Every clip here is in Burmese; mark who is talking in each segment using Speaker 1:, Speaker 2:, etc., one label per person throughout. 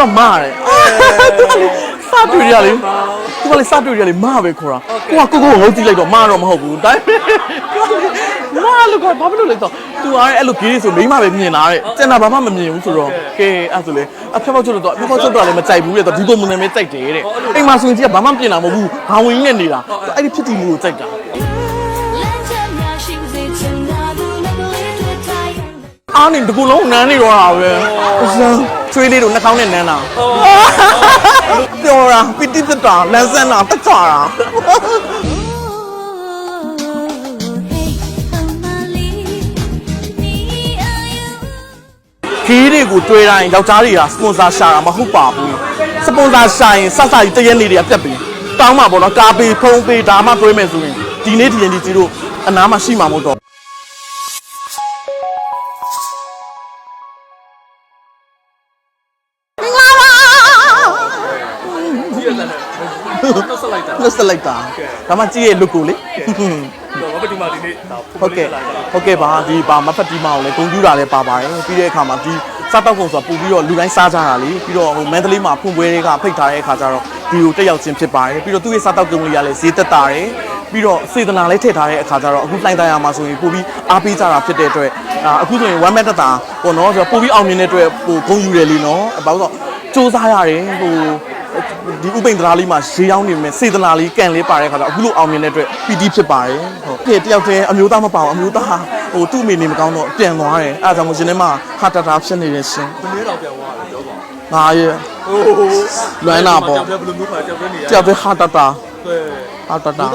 Speaker 1: ကမားတယ်စတွေ့ရလေသူကလေစတွေ့ရလေမားပဲခေါ်တာကိုကကိုကိုငုတ်ကြည့်လိုက်တော့မားတော့မဟုတ်ဘူးတိုင်းမားလို့ကဘာဖြစ်လို့လဲတော့ तू အားအဲ့လိုကြီးဆိုမိမပဲမြင်လာတဲ့ကျန်တာဘာမှမမြင်ဘူးဆိုတော့ကဲအဲ့ဆိုလေအဖက်ပေါက်ချွတ်လို့တော့အဖက်ပေါက်ချွတ်တော့လည်းမကြိုက်ဘူးလေတော့ဒီပုံမှန်နဲ့ပဲကြိုက်တယ်တဲ့အိမ်မှာဆိုရင်ကြီးကဘာမှပြင်တာမဟုတ်ဘူးဘာဝင်နဲ့နေတာအဲ့ဒီဖြစ်တည်မှုကိုကြိုက်တာ အားနေတကူလုံးနန်းနေတော့တာပဲအစမ်းချွေးလေးတို့နှာခေါင်းနဲ့နန်းတာပျော်တာပီတိသက်တာလန်းဆန်းတာတက်ကြတာခီးတွေကိုတွေးတိုင်းယောက်ျားတွေကစပွန်ဆာရှာတာမဟုတ်ပါဘူးစပွန်ဆာရှာရင်ဆက်ဆက်ကြီးတရက်နေတွေကပြတ်ပြီတောင်းမှာပေါ့နော်ကာပေဖုံးပေဒါမှတွေးမယ်ဆိုရင်ဒီနေ့ဒီရင်ဒီကြီးတို့အနားမှာရှိမှာမဟုတ်တော့ လှုပ်ဆက်လိုက်တာလှုပ်ဆက်လိုက်တာဒါမှကြည့်ရဲ့ look ကိုလေ
Speaker 2: တော့ဘာပတိမာဒီနေ့ဒါ
Speaker 1: ဟုတ်ကဲ့ဟုတ်ကဲ့ပါဒီပါမဖက်တီမောင်လည်းဂုံပြူတာလည်းပါပါတယ်ပြီးတဲ့အခါမှာဒီစားတောက်ကုန်ဆိုတာပို့ပြီးတော့လူတိုင်းစားကြတာလေပြီးတော့ဟိုမန္တလေးမှာဖွင့်ပွဲတွေကဖိတ်ထားတဲ့အခါကျတော့ဒီကိုတက်ရောက်ခြင်းဖြစ်ပါတယ်ပြီးတော့သူ့ရဲ့စားတောက်ကုန်လေးကလည်းဈေးသက်တာတယ်ပြီးတော့စေတနာလည်းထည့်ထားတဲ့အခါကျတော့အခုလှိုင်းတိုင်းရမှာဆိုရင်ပို့ပြီးအားပေးကြတာဖြစ်တဲ့အတွက်အာအခုဆိုရင် one man တက်တာပေါ့နော်ဆိုတော့ပို့ပြီးအောင်မြင်တဲ့အတွက်ဟိုဂုံယူတယ်လीနော်ဘာလို့ဆိုစူးစမ်းရတယ်ဟို ဒီဥပိန်တရာလေးမှာဈေးရောက်နေမယ်စေတနာလေးကန်လေးပါတဲ့ခါကျတော့အခုလိုအောင်မြင်တဲ့အတွက်ပီတိဖြစ်ပါတယ်ဟုတ်ကဲတယောက်တည်းအမျိုးသားမပါဘူးအမျိုးသားဟိုသူ့အမိနေမကောင်းတော့ပြန်သွားတယ်အဲဒါကြောင့်မို့ရှင်ထဲမှာဟာတတာဖြစ်နေတယ်ရှင်
Speaker 2: ဒီနေ့တော့ပြန်သွားတယ်ပြောပါ
Speaker 1: ငါရဲ့
Speaker 2: ဟိုဟို
Speaker 1: လွမ်းလာပေါ့
Speaker 2: ကြောက်ဘယ်လိုမျိုးပါကြောက်နေနေရ
Speaker 1: တယောက်တည်းဟာတတာ
Speaker 2: ဟဲ့
Speaker 1: ဟာတတာ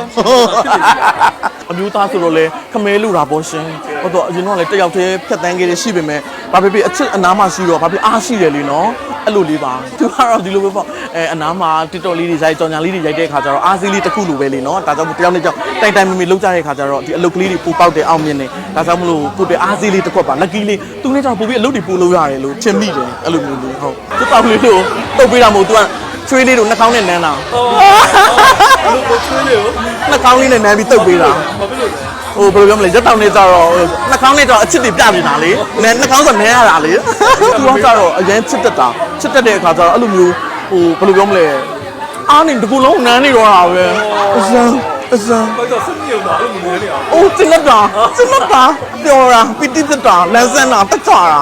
Speaker 1: အမျိုးသားဆိုတော့လေခမဲလူတာပေါ့ရှင်ဟုတ်တော့အရင်တော့လေတယောက်တည်းဖြတ်တန်းခဲ့ရရှိပေမဲ့ဘာဖြစ်ဖြစ်အချစ်အနားမှာရှိတော့ဘာဖြစ်အားရှိတယ်လीနော်အဲ့လိုလေးပါသူကတော့ဒီလိုပဲပေါ့ အဲအနားမှာ TikTok လေးတွေရိုက်ကြောင်ညာလေးတွေရိုက်တဲ့ခါကျတော့အားစီးလေးတစ်ခုလိုပဲလीနော်ဒါကြောင့်မို့တယောက်နဲ့ကြောက်တိုင်တိုင်မီမီလောက်ကြတဲ့ခါကျတော့ဒီအလုတ်ကလေးတွေပူပေါက်တယ်အောင်မြင်တယ်ဒါကြောင့်မလို့ကိုတဲ့အားစီးလေးတစ်ခွက်ပါလက်ကီးလေးသူနဲ့ကြောင့်ပို့ပြီးအလုတ်တွေပူလို့ရတယ်လို့ထင်မိတယ်အဲ့လိုမျိုးလေးဟုတ်သူတောက်လေးလို့တုတ်ပေးတာမဟုတ်သူကချွေးလေးတို့နှာခေါင်းနဲ့နမ်းတာ
Speaker 2: ဘယ်လိုချွေးလေကို
Speaker 1: နှာခေါင်းလေးနဲ့နမ်းပြီးတုတ်ပေးတာ
Speaker 2: ဘာဖြစ်လို့လဲ
Speaker 1: ဟိုဘယ်လိုပြောမလဲရက်တောင်နေကြတော့နှာခေါင်းနဲ့တော့အချစ်တွေပြနေတာလေနဲနှာခေါင်းဆိုနဲရတာလေသူကကြတော့အရင်ချစ်တတ်တာချစ်တတ်တဲ့အခါကျတော့အဲ့လိုမျိုး ဟိုဘယ်လိုပြောမလဲအားနေတကူလုံးနန်းနေတော့တာပဲအစမ်းအစမ်း
Speaker 2: ဘာကြောင့်စမြုံတော့အဲ့လိုမျိုးနေအောင်
Speaker 1: အိုးတင်လက်တာတင်လက်တာပျော်တာပီတိသက်တာလန်းဆန်းတာတက်ကြတာ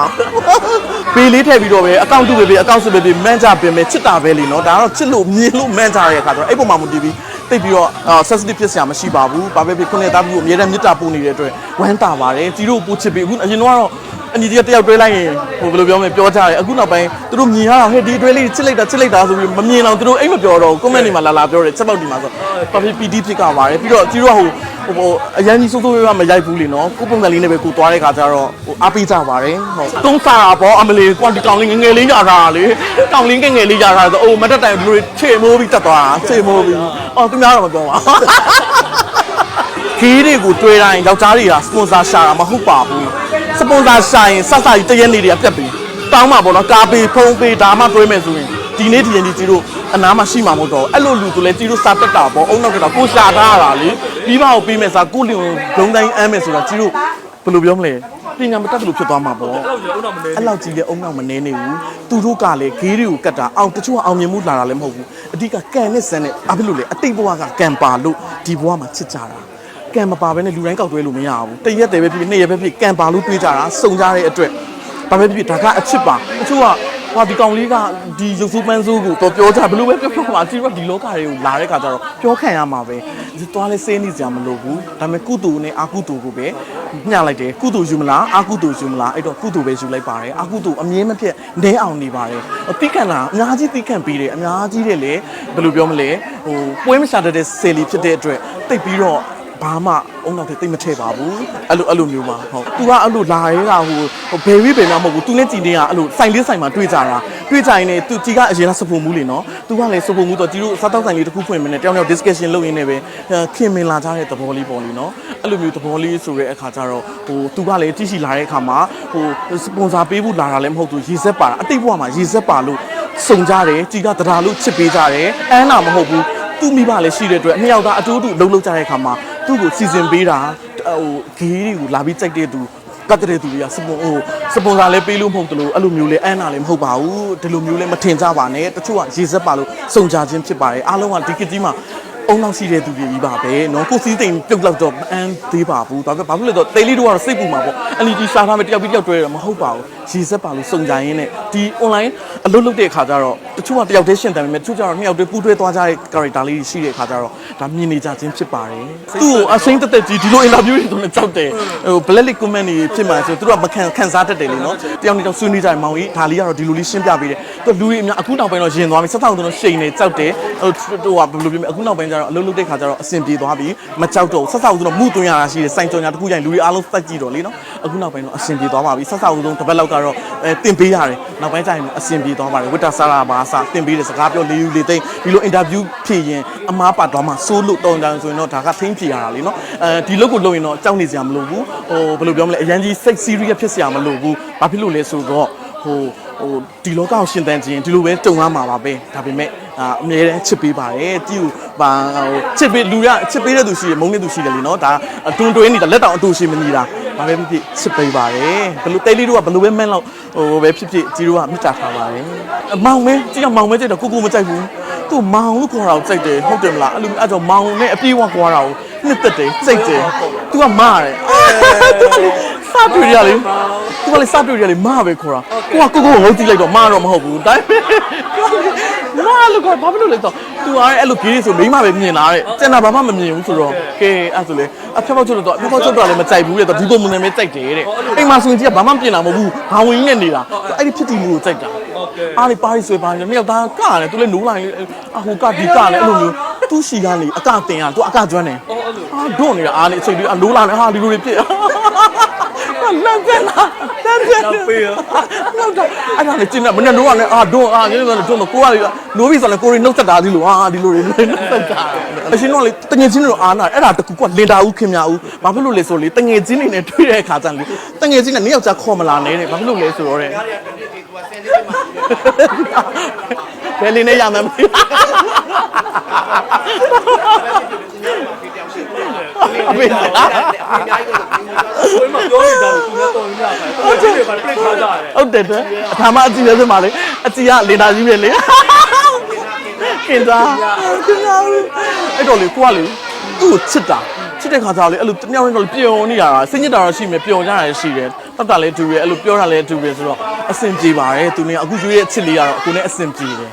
Speaker 1: ပေးလေးထည့်ပြီးတော့ပဲအကောင့်တူပဲပဲအကောင့်စစ်ပဲပဲမန်ကြပင်ပဲချစ်တာပဲလीနော်ဒါကတော့ချစ်လို့မြင်လို့မန်ကြတဲ့အခါကျတော့အဲ့ပုံမှာမတည်ပြီးတိတ်ပြီးတော့ sensitive ဖြစ်စရာမရှိပါဘူးဘာပဲဖြစ်ခုနဲ့သားပြီးကိုအမြဲတမ်းမေတ္တာပို့နေတဲ့အတွက်ဝမ်းသာပါတယ်ကြီးတို့ပို့ချစ်ပြီးအခုအရင်တော့ အညီကြီးတယောက်တွဲလိုက်ရင်ဟိုဘယ်လိုပြောမလဲပြောကြတယ်အခုနောက်ပိုင်းသူတို့မြင်ရတာဟဲ့ဒီတွဲလေးချစ်လိုက်တာချစ်လိုက်တာဆိုပြီးမမြင်တော့သူတို့အိမ်မပြောတော့ comment တွေမှာလာလာပြောတယ်ချက်ပေါက်ဒီမှာဆိုဘာဖြစ် PD ဖြစ်ကြပါတယ်ပြီးတော့ကြီးတို့ကဟိုဟိုအရန်ကြီးစိုးစိုးရွားမရိုက်ဘူးလေနော်ကိုပုံစံလေးနဲ့ပဲကိုသွားတဲ့ခါကျတော့ဟိုအားပေးကြပါတယ်ဟုတ်တုံးစားတာပေါ့အမလီကွန်တီကောင်လေးငငယ်လေးရတာလေကောင်လေးငငယ်လေးရတာဆိုအိုးမတက်တိုင်ဘလူချေမိုးပြီးတက်သွားတာချေမိုးပြီးအော်သူများတော့မပြောပါခီးတွေကိုတွေးတိုင်းယောက်ျားတွေကစပွန်ဆာရှာတာမဟုတ်ပါဘူး စပွန်ဆာရှာရင်ဆက်ဆက်ကြီးတရက်နေတွေကပြတ်ပြီတောင်းမှာပေါ့နော်ကာပေဖုံးပေဒါမှတွေးမယ်ဆိုရင်ဒီနေ့ဒီရင်ဒီကြီးတို့အနားမှာရှိမှာမဟုတ်တော့အဲ့လိုလူဆိုလဲကြီးတို့စာတက်တာပေါ့အုံနောက်တက်တာကိုရှာထားရတာလေပြီးပါကိုပြီးမယ်စားကိုလင်ကိုဒုံတိုင်းအမ်းမယ်ဆိုတာကြီးတို့ဘယ်လိုပြောမလဲပညာမတတ်တယ်လို့ဖြစ်သွားမှာပေါ့
Speaker 2: အဲ့လိုကြောက်တော့မနေ
Speaker 1: အဲ့လောက်ကြီးလည်းအုံနောက်မနေနေဘူးသူတို့ကလည်းဂေးတွေကိုကတ်တာအောင်တချို့ကအောင်မြင်မှုလာတာလည်းမဟုတ်ဘူးအဓိကကန်နဲ့ဆန်းနဲ့အဖြစ်လို့လေအတိတ်ဘဝကကန်ပါလို့ဒီဘဝမှာချစ်ကြတာ ကန်မပါဘဲနဲ့လူတိုင်းကောက်တွဲလို့မရဘူးတရက်တည်းပဲဖြစ်ဖြစ်နှစ်ရက်ပဲဖြစ်ကန်ပါလို့တွေးကြတာစုံကြတဲ့အတွက်ဘာပဲဖြစ်ဖြစ်ဒါကအချစ်ပါတချို့ကဟာဒီကောင်လေးကဒီရုပ်စုပန်းစိုးကိုတော့ပြောကြဘယ်လိုပဲပြောပြောမှာဒီတော့ဒီလောကတွေကိုလာတဲ့ခါကျတော့ပြောခံရမှာပဲဒီသွားလဲစေးနေကြမလို့ဘူးဒါပေမဲ့ကုတူနဲ့အာကုတူကိုပဲညှလိုက်တယ်ကုတူယူမလားအာကုတူယူမလားအဲ့တော့ကုတူပဲယူလိုက်ပါတယ်အာကုတူအမြဲမပြတ်နဲအောင်နေပါတယ်တိကန်တာအများကြီးတိကန်ပြီးတယ်အများကြီးတဲ့လေဘယ်လိုပြောမလဲဟိုပွဲမရှာတတ်တဲ့ဆယ်လီဖြစ်တဲ့အတွက်တိတ်ပြီးတော့ ဘာမှအုံနောက်ထဲတိတ်မထည့်ပါဘူးအဲ့လိုအဲ့လိုမျိုးပါဟုတ်သူကအဲ့လိုလာရဲတာဟိုဟိုဘယ်ဝိဘယ်နာမဟုတ်ဘူးသူနဲ့ကြည်တင်းကအဲ့လိုဆိုင်လေးဆိုင်မှာတွေ့ကြတာတွေ့ကြရင်လည်းသူကြည်ကအရင်ကစပုံမှုလေနော်သူကလည်းစပုံမှုတော့ကြည်တို့စားတောက်ဆိုင်လေးတစ်ခုဖွင့်မနေတယောက်တယောက် discussion လုပ်ရင်းနဲ့ပဲခင်မင်လာကြတဲ့သဘောလေးပေါ့လေနော်အဲ့လိုမျိုးသဘောလေးဆိုတဲ့အခါကျတော့ဟိုသူကလည်းတိရှိလာတဲ့အခါမှာဟိုစပွန်ဆာပေးဖို့လာတာလည်းမဟုတ်သူရေဆက်ပါတာအတိတ်ဘဝမှာရေဆက်ပါလို့စုံကြတယ်ကြည်ကတရားလို့ချစ်ပေးကြတယ်အမ်းတာမဟုတ်ဘူးသူမိဘလည်းရှိတဲ့အတွက်နှစ်ယောက်သားအတူတူလှုပ်လှုပ်ကြတဲ့အခါမှာ သူ့ကိုစီစဉ်ပေးတာဟိုဂေးတွေကိုလာပြီးကြိုက်တဲ့သူကတ်တဲ့သူတွေကစပွန်ဟိုစပွန်ဆာလည်းပေးလို့မဟုတ်တလို့အဲ့လိုမျိုးလဲအန်းနာလည်းမဟုတ်ပါဘူးဒီလိုမျိုးလဲမထင်ကြပါနဲ့တချို့ကရေစက်ပါလို့စုံကြခြင်းဖြစ်ပါတယ်အားလုံးကဒီကကြီးမှာ အုံနောက်ရှိတဲ့သူတွေကြီးပါပဲเนาะကိုစီးသိမ်ပြုတ်လောက်တော့မအန်းသေးပါဘူးဒါပေမဲ့ဘာဖြစ်လို့လဲတော့တေးလေးတို့ကတော့စိတ်ပူမှာပေါ့ LED ရှာထားမယ်တယောက်ပြီးတယောက်တွဲရမဟုတ်ပါဘူးရေစက်ပါလို့စုံကြရင်းနဲ့ဒီ online အလုပ်လုပ်တဲ့အခါကျတော့တချို့ကတယောက်တည်းရှင်းတယ်ပေမဲ့တချို့ကျတော့နှစ်ယောက်တည်းပူးတွဲသွားကြတဲ့ character လေးတွေရှိတဲ့အခါကျတော့ဒါမြင်နေကြခြင်းဖြစ်ပါတယ်သူ့ကိုအစိမ့်တက်တက်ကြီးဒီလို interview တွေဆိုနေကြောက်တယ်ဟို black list comment တွေဖြစ်မှာဆိုသူတို့ကမခံခံစားတတ်တယ်လေနော်တယောက်နဲ့တယောက်ဆွေးနွေးကြတယ်မောင်ကြီးဒါလေးကတော့ဒီလိုလေးရှင်းပြပေးတယ်သူလူတွေအများအခုနောက်ပိုင်းတော့ရင်သွားပြီဆက်ထောင်သူတို့ရှိန်နေကြောက်တယ်ဟိုဟိုကဘယ်လိုပြောမလဲအခုနောက်ပိုင်း ကျတော့အလုပ်လုပ်တဲ့ခါကျတော့အဆင်ပြေသွားပြီမကြောက်တော့ဆက်ဆောက်သူတို့မှုသွင်းရတာရှိတယ်စိုင်ကြောင်ညာတစ်ခုကြိုင်လူတွေအားလုံးစက်ကြည့်တော့လေနော်အခုနောက်ပိုင်းတော့အဆင်ပြေသွားပါပြီဆက်ဆောက်သူတို့တစ်ပတ်လောက်ကတော့အဲတင်ပေးရတယ်နောက်ပိုင်းကျရင်အဆင်ပြေသွားပါတယ်ဝိတ္တဆရာဘာစာတင်ပေးတဲ့စကားပြောလေးယူလေးသိမ့်ဒီလိုအင်တာဗျူးဖြေရင်အမားပါတော့မှစိုးလို့တုံတန်းဆိုရင်တော့ဒါကသင်းဖြေရတာလေနော်အဲဒီလုပ်ကိုလုပ်ရင်တော့ကြောက်နေစရာမလိုဘူးဟိုဘယ်လိုပြောမလဲအရန်ကြီးစိတ် serious ဖြစ်စရာမလိုဘူးဘာဖြစ်လို့လဲဆိုတော့ဟို ဟိုဒီလောကကိုရှင်သန်ခြင်းဒီလိုပဲကြုံရမှာပါပဲဒါပေမဲ့အာအမြဲတမ်းချစ်ပေးပါတယ်ကြည့်ဦးပါဟိုချစ်ပေးလူရချစ်ပေးတဲ့သူရှိတယ်မုန်းတဲ့သူရှိတယ်လीနော်ဒါအတွန်းတွဲနေတာလက်တောင်အတူရှိမနေတာဘာပဲဖြစ်ဖြစ်ချစ်ပေးပါတယ်ဘယ်လိုတဲလေးတို့ကဘယ်လိုပဲမန်းလောက်ဟိုပဲဖြစ်ဖြစ်ကြီးတို့ကမြတ်တာထားပါတယ်အမောင်မဲကြည့်ရမောင်မဲကြိုက်တော့ကိုကိုမကြိုက်ဘူးသူ့မောင်လို့ခေါ်တာကိုကြိုက်တယ်ဟုတ်တယ်မလားအဲ့လိုအဲ့တော့မောင်နဲ့အပြေးဝကွာတာကိုနှစ်သက်တယ်စိတ်တယ်သူကမားတယ်သူကလေ စတွေ့ရလေသူကလေစတွေ့ရလေမပဲခေါ်တာကိုကကိုကိုငုတ်ကြည့်လိုက်တော့မတော့မဟုတ်ဘူးဒါပေမဲ့မလို့ကဘာဖြစ်လို့လဲတော့သူကအဲ့လိုကြီးဆိုမိမပဲမြင်လာတဲ့ကျန်တာဘာမှမမြင်ဘူးဆိုတော့ကဲအဲ့ဆိုလေအဖျက်ဖောက်ချွတ်တော့အဖျက်ဖောက်ချွတ်တော့လည်းမကြိုက်ဘူးလေတော့ဒီပုံမှန်ပဲကြိုက်တယ်တဲ့အိမ်မှာဆိုရင်ကြီးကဘာမှပြင်တာမဟုတ်ဘူးဘာဝင်ကြီးနဲ့နေတာအဲ့ဒီဖြစ်တည်မှုကိုကြိုက်တာအားလေးပါရီဆွဲပါနေနှစ်ယောက်သားကတယ်သူလည်းနိုးလိုက်အဟိုကဒီကလည်းအဲ့လိုမျိုးသူရှိကနေအကတင်ရသူအကကျွမ်းတယ်ဟာဒွန့်နေတာအားလေးအချိန်လေးအလိုးလာနေဟာဒီလိုတွေဖြစ် လမ်းကျန်လာလမ်းကျန်
Speaker 2: နောက်ပေးရ
Speaker 1: လောက်တော့အဲ့ဒါလေကျင်းတယ်မနေ့တော့ကလည်းအာဒွန်းအာကျင်းတယ်ဒွန်းတော့ကိုကလေနိုးပြီဆိုလည်းကိုရီနှုတ်သက်တာဒီလိုအာဒီလိုတွေနှုတ်သက်တာအရှင်တော့လေတငယ်ချင်းတွေတော့အာနာအဲ့ဒါတကူကလင်တာဦးခင်များဦးဘာဖြစ်လို့လဲဆိုလေတငယ်ချင်းတွေနဲ့တွေ့တဲ့အခါကျရင်လေတငယ်ချင်းနဲ့နှစ်ယောက်ကြားခေါ်မလာနဲ့တဲ့ဘာဖြစ်လို့လဲဆိုတော့တဲ့ဘယ်လင်းနဲ့ရမှန်းမသိအမေ
Speaker 2: ဘယ်မှာပြောနေတာလဲသူလည်းတော်နေကြတယ်။ကိုကြီးတွေကပြိတ်ထားကြ တယ်
Speaker 1: ဟုတ်တယ်တဲ့အခါမှအကြည့်ရစမှာလေအကြည့်ကလင်တာကြီးပဲလေခင်ဗျာခင်ဗျာအဲ့တော့လေကိုကလေသူ့ကိုချစ်တာချစ်တဲ့ခါကျတော့လေအဲ့လိုတယောက်နဲ့တော့ပျော်နေရတာစိတ်ညစ်တာတော့ရှိမယ်ပျော်ကြရရှိတယ်တတ်တာလည်းတူတယ်အဲ့လိုပြောတာလည်းတူတယ်ဆိုတော့အဆင်ပြေပါတယ်သူနဲ့အခုကျွေးရဲ့ချစ်လေးကတော့အခုနဲ့အဆင်ပြေတယ်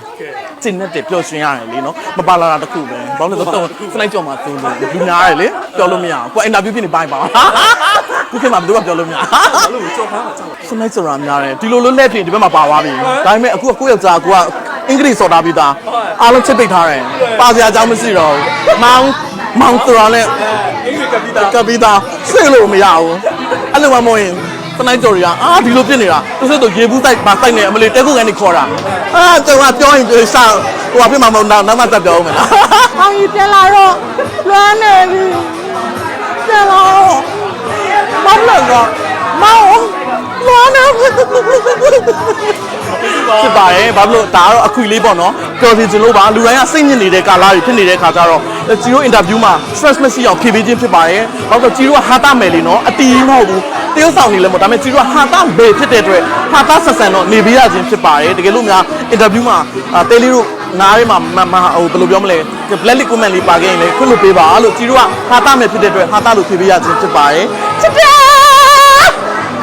Speaker 1: ကျင်းနဲ့တပျော်ရွှင်ရတယ်လေနော်မပါလာတာတခုပဲဘာလို့လဲဆိုတော့စနိုက်ကြော်မှာသူလို့လူများတယ်လေပြောလို့မရဘူးကိုအင်တာဗျူးဖြစ်နေပိုင်းပါ ခုခေတ်မှာဘယ်သူကပြောလို့မရ။
Speaker 2: ဘာလို့ကြောက်ထားတာကြောက်
Speaker 1: စနိုက်ဆိုတာများတယ်ဒီလိုလိုလက်ဖြစ်ဒီဘက်မှာပါသွားပြီဒါပေမဲ့အခုကကိုယ့်ယောက်ျားကိုကအင်္ဂလိပ်စော်တာပြီးသားအားလုံးချစ်ပိတ်ထားတယ်ပါစရာအကြောင်းမရှိတော့ဘူးမောင်မောင်ဆိုတာနဲ့။
Speaker 2: အင်္ဂလိပ်ကပြီးသား
Speaker 1: ကပ်ပြီးသားစိတ်လို့မရဘူးအဲ့လိုမှမဟုတ်ရင်စနိုက်ကြော်တွေကအာဒီလိုဖြစ်နေတာသူစတော့ရေဘူးတိုက်ပါတိုက်နေအမလေးတဲခုကန်နေခေါ်တာအာကျွန်တော်ကပြောရင်ပြောစားဟိုကဖြစ်မှာမဟုတ်တော့နောက်မှတက်ပြောဦးမယ်လား။
Speaker 3: အောင်ကြီးပြန်လာတော့လွမ်းနေပြီ။ပြန်လာတော့
Speaker 1: ဘာလို့လဲမောင်လွမ်းနေဖြစ်ပါတယ်ဘာလို့ဒါကတော့အခွေလေးပေါ့နော်ပြောစီချင်လို့ပါလူတိုင်းကစိတ်ညစ်နေတဲ့ကာလာတွေဖြစ်နေတဲ့ခါကျတော့ဂျီရိုအင်တာဗျူးမှာ stress မရှိအောင်ဖြည့်ပေးခြင်းဖြစ်ပါတယ်ဘာလို့ဂျီရိုကဟာတာမယ်လीနော်အတီးမဟုတ်ဘူးတရုပ်ဆောင်နေလည်းမဟုတ်ဒါပေမဲ့ဂျီရိုကဟာတာမယ်ဖြစ်တဲ့အတွက်ဟာတာဆက်ဆန်တော့နေပေးရခြင်းဖြစ်ပါတယ်တကယ်လို့များအင်တာဗျူးမှာတဲလေးတို့နားထဲမှာမမဟိုဘယ်လိုပြောမလဲ black list comment လေးပါခဲ့ရင်လည်းခွင့်လို့ပေးပါလို့ဂျီရိုကဟာတာမယ်ဖြစ်တဲ့အတွက်ဟာတာလို့ဖြည့်ပေးရခြင်းဖြစ်ပါတယ်ချစ်တယ်